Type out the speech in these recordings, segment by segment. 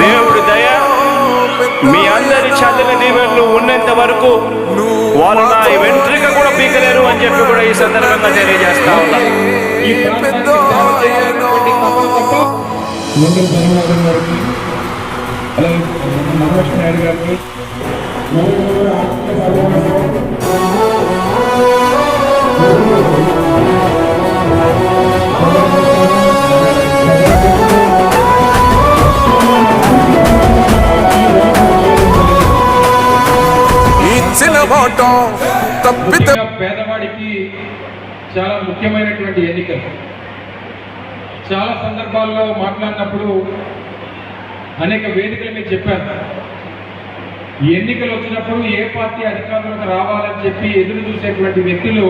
దేవుడి దయ. మీ అందరి చల్లని దీవెనలు ఉన్నంత వరకు వాళ్ళు నా వెంట్రిక కూడా పీకలేరు అని చెప్పి కూడా ఈ సందర్భంగా తెలియజేస్తా ఉన్నా. అలాగే నాయుడు గారికి. ఇచ్చిన తప్పితే పేదవాడికి చాలా ముఖ్యమైనటువంటి ఎన్నికలు. చాలా సందర్భాల్లో మాట్లాడినప్పుడు అనేక వేదికలు మీరు చెప్పారు. ఎన్నికలు వచ్చినప్పుడు ఏ పార్టీ అధికారంలోకి రావాలని చెప్పి ఎదురు చూసేటువంటి వ్యక్తులు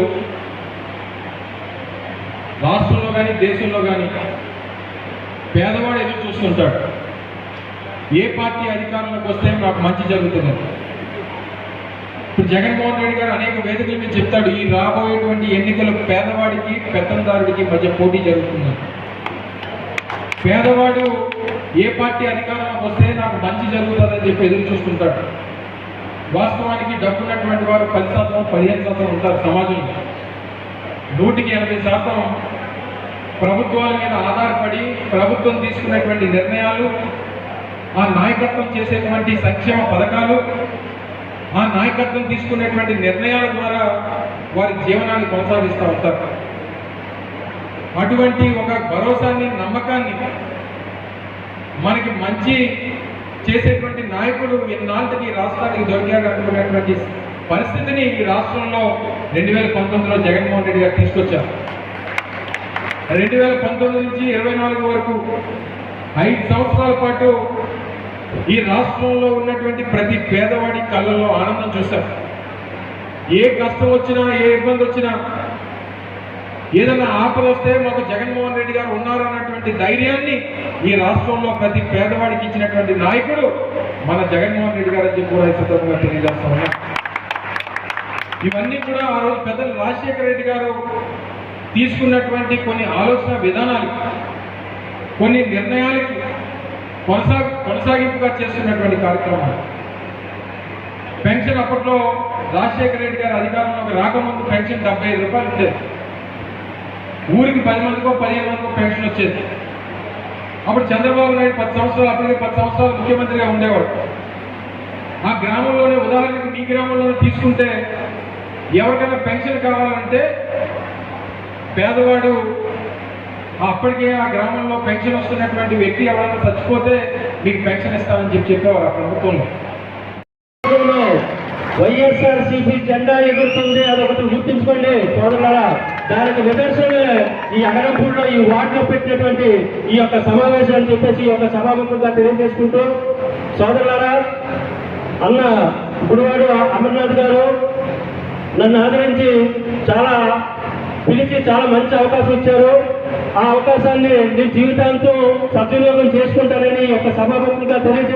రాష్ట్రంలో కానీ దేశంలో కానీ పేదవాడు ఎదురు చూస్తుంటాడు. ఏ పార్టీ అధికారంలోకి వస్తే నాకు మంచి జరుగుతుంది? ఇప్పుడు జగన్మోహన్ రెడ్డి గారు అనేక వేదికల మీద చెప్తాడు ఈ రాబోయేటువంటి ఎన్నికలు పేదవాడికి పెత్తందారుడికి మధ్య పోటీ జరుగుతుంది. పేదవాడు ఏ పార్టీ అధికారంలోకి వస్తే నాకు మంచి జరుగుతుందని చెప్పి ఎదురు చూస్తుంటాడు. వాస్తవానికి డబ్బున్నటువంటి వారు పది శాతం పదిహేను శాతం ఉంటారు సమాజంలో. నూటికి ఎనభై శాతం ప్రభుత్వాల మీద ఆధారపడి ప్రభుత్వం తీసుకున్నటువంటి నిర్ణయాలు ఆ నాయకత్వం చేసేటువంటి సంక్షేమ పథకాలు ఆ నాయకత్వం తీసుకునేటువంటి నిర్ణయాల ద్వారా వారి జీవనాన్ని కొనసాగిస్తూ ఉంటారు. అటువంటి ఒక భరోసాన్ని నమ్మకాన్ని మనకి మంచి చేసేటువంటి నాయకుడు ఇన్నాళ్ళకి రాష్ట్రానికి దొరికాడు పరిస్థితిని ఈ రాష్ట్రంలో రెండు వేల పంతొమ్మిదిలో జగన్మోహన్ రెడ్డి గారు తీసుకొచ్చారు. రెండు వేల పంతొమ్మిది నుంచి ఇరవై నాలుగు వరకు ఐదు సంవత్సరాల పాటు ఈ రాష్ట్రంలో ఉన్నటువంటి ప్రతి పేదవాడి కళ్ళల్లో ఆనందం చూశారు ఏ కష్టం వచ్చినా ఏ ఇబ్బంది వచ్చినా ఏదైనా ఆపద వస్తే మాకు జగన్మోహన్ రెడ్డి గారు ఉన్నారు అన్నటువంటి ధైర్యాన్ని ఈ రాష్ట్రంలో ప్రతి పేదవాడికి ఇచ్చినటువంటి నాయకుడు మన జగన్మోహన్ రెడ్డి గారు అని చెప్పి కూడా ఈ సందర్భంగా తెలియజేస్తా ఇవన్నీ కూడా ఆ రోజు పెద్దలు రాజశేఖర రెడ్డి గారు తీసుకున్నటువంటి కొన్ని ఆలోచన విధానాలు కొన్ని నిర్ణయాలకి కొనసా కొనసాగింపుగా చేస్తున్నటువంటి కార్యక్రమం. పెన్షన్ అప్పట్లో రాజశేఖర రెడ్డి గారు అధికారంలోకి రాకముందు పెన్షన్ డెబ్బై ఐదు రూపాయలు ఇచ్చేది. ఊరికి పది మందికో పదిహేను మందికో పెన్షన్ వచ్చేది. అప్పుడు చంద్రబాబు నాయుడు పది సంవత్సరాలు అప్పటికే పది సంవత్సరాలు ముఖ్యమంత్రిగా ఉండేవాడు. ఆ గ్రామంలోనే ఉదాహరణకు మీ గ్రామంలోనే తీసుకుంటే ఎవరికైనా పెన్షన్ కావాలంటే పేదవాడు అప్పటికే ఆ గ్రామంలో పెన్షన్ వస్తున్నటువంటి వ్యక్తి ఎవరైనా చచ్చిపోతే మీకు పెన్షన్ ఇస్తామని చెప్పి చెప్పేవారు ఆ ప్రభుత్వంలో. వైఎస్ఆర్సీపీ జెండా ఎగురుతుంది అదొకటి గుర్తుంచుకోండి. సోదరులారా దానికి నిదర్శనమే ఈ అగరంపూడిలో ఈ వార్డులో పెట్టినటువంటి ఈ యొక్క సమావేశం అని చెప్పేసి ఈ యొక్క సభాముఖంగా తెలియజేసుకుంటూ సోదరులారా అన్న గుడివాడు అమర్నాథ్ గారు నన్ను ఆదరించి చాలా పిలిచి చాలా మంచి అవకాశం ఇచ్చారు. ఆ అవకాశాన్ని నీ జీవితాంతం సద్వినియోగం చేసుకుంటానని ఒక సభాముఖంగా తెలియజే